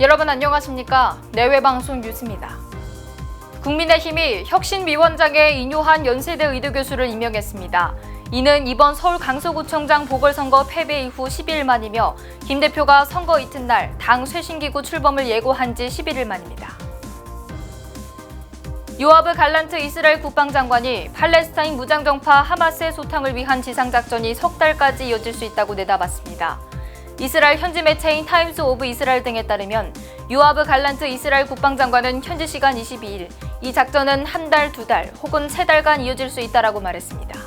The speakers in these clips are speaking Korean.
여러분 안녕하십니까? 내외방송 뉴스입니다. 국민의힘이 혁신위원장에 인요한 연세대 의대 교수를 임명했습니다. 이는 이번 서울 강서구청장 보궐선거 패배 이후 10일 만이며 김 대표가 선거 이튿날 당 쇄신기구 출범을 예고한 지 11일 만입니다. 요아브 갈란트 이스라엘 국방장관이 팔레스타인 무장정파 하마스의 소탕을 위한 지상작전이 석 달까지 이어질 수 있다고 내다봤습니다. 이스라엘 현지 매체인 타임스 오브 이스라엘 등에 따르면 요아브 갈란트 이스라엘 국방장관은 현지 시간 22일 이 작전은 한 달, 두 달 혹은 세 달간 이어질 수 있다라고 말했습니다.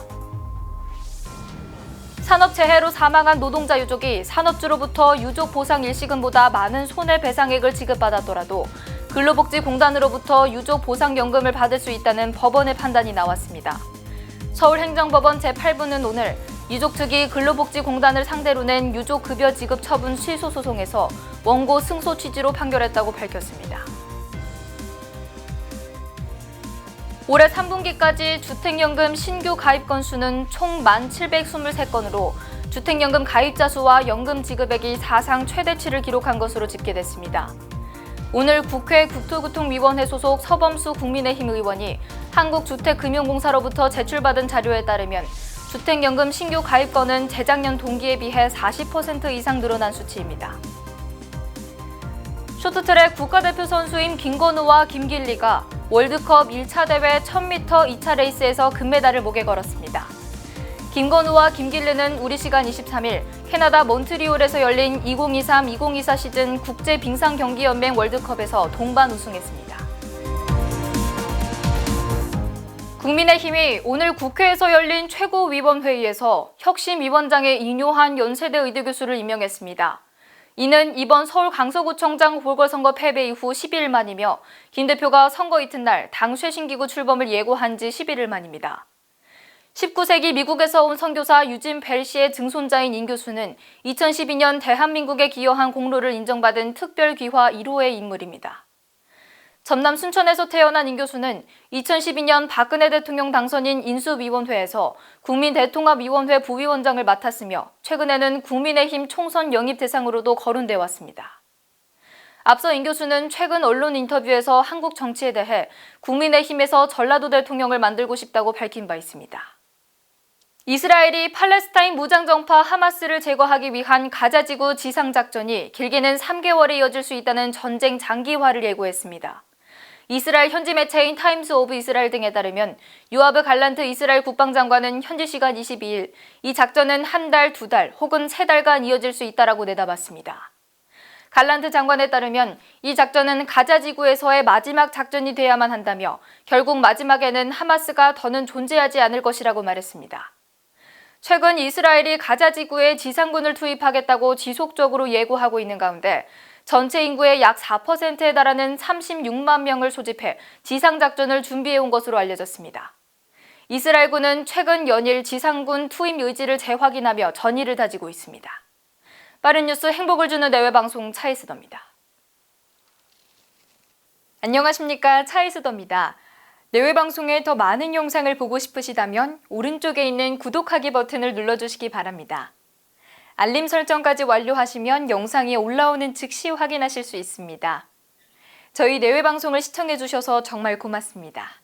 산업재해로 사망한 노동자 유족이 산업주로부터 유족 보상 일시금보다 많은 손해배상액을 지급받았더라도 근로복지공단으로부터 유족 보상연금을 받을 수 있다는 법원의 판단이 나왔습니다. 서울행정법원 제8부는 오늘 유족 측이 근로복지공단을 상대로 낸 유족 급여 지급 처분 취소 소송에서 원고 승소 취지로 판결했다고 밝혔습니다. 올해 3분기까지 주택연금 신규 가입 건수는 총 1,723건으로 주택연금 가입자 수와 연금 지급액이 사상 최대치를 기록한 것으로 집계됐습니다. 오늘 국회 국토교통위원회 소속 서범수 국민의힘 의원이 한국주택금융공사로부터 제출받은 자료에 따르면 주택연금 신규 가입 건은 재작년 동기에 비해 40% 이상 늘어난 수치입니다. 쇼트트랙 국가대표 선수인 김건우와 김길리가 월드컵 1차 대회 1000m 2차 레이스에서 금메달을 목에 걸었습니다. 김건우와 김길리는 우리 시간 23일 캐나다 몬트리올에서 열린 2023-2024 시즌 국제 빙상 경기 연맹 월드컵에서 동반 우승했습니다. 국민의힘이 오늘 국회에서 열린 최고위원회의에서 혁신위원장에 인요한 연세대 의대 교수를 임명했습니다. 이는 이번 서울 강서구청장 보궐선거 패배 이후 10일 만이며 김 대표가 선거 이튿날 당 쇄신기구 출범을 예고한 지 11일 만입니다. 19세기 미국에서 온 선교사 유진 벨 씨의 증손자인 인 교수는 2012년 대한민국에 기여한 공로를 인정받은 특별귀화 1호의 인물입니다. 전남 순천에서 태어난 인 교수는 2012년 박근혜 대통령 당선인 인수위원회에서 국민대통합위원회 부위원장을 맡았으며 최근에는 국민의힘 총선 영입 대상으로도 거론돼 왔습니다. 앞서 인 교수는 최근 언론 인터뷰에서 한국 정치에 대해 국민의힘에서 전라도 대통령을 만들고 싶다고 밝힌 바 있습니다. 이스라엘이 팔레스타인 무장정파 하마스를 제거하기 위한 가자지구 지상작전이 길게는 3개월에 이어질 수 있다는 전쟁 장기화를 예고했습니다. 이스라엘 현지 매체인 타임스 오브 이스라엘 등에 따르면 유아브 갈란트 이스라엘 국방장관은 현지 시간 22일 이 작전은 한 달, 두 달 혹은 세 달간 이어질 수 있다라고 내다봤습니다. 갈란트 장관에 따르면 이 작전은 가자 지구에서의 마지막 작전이 돼야만 한다며 결국 마지막에는 하마스가 더는 존재하지 않을 것이라고 말했습니다. 최근 이스라엘이 가자 지구에 지상군을 투입하겠다고 지속적으로 예고하고 있는 가운데 전체 인구의 약 4%에 달하는 36만 명을 소집해 지상작전을 준비해온 것으로 알려졌습니다. 이스라엘군은 최근 연일 지상군 투입 의지를 재확인하며 전의를 다지고 있습니다. 빠른 뉴스 행복을 주는 내외 방송 차이스더입니다. 안녕하십니까 차이스더입니다. 내외 방송에 더 많은 영상을 보고 싶으시다면 오른쪽에 있는 구독하기 버튼을 눌러주시기 바랍니다. 알림 설정까지 완료하시면 영상이 올라오는 즉시 확인하실 수 있습니다. 저희 내외 방송을 시청해 주셔서 정말 고맙습니다.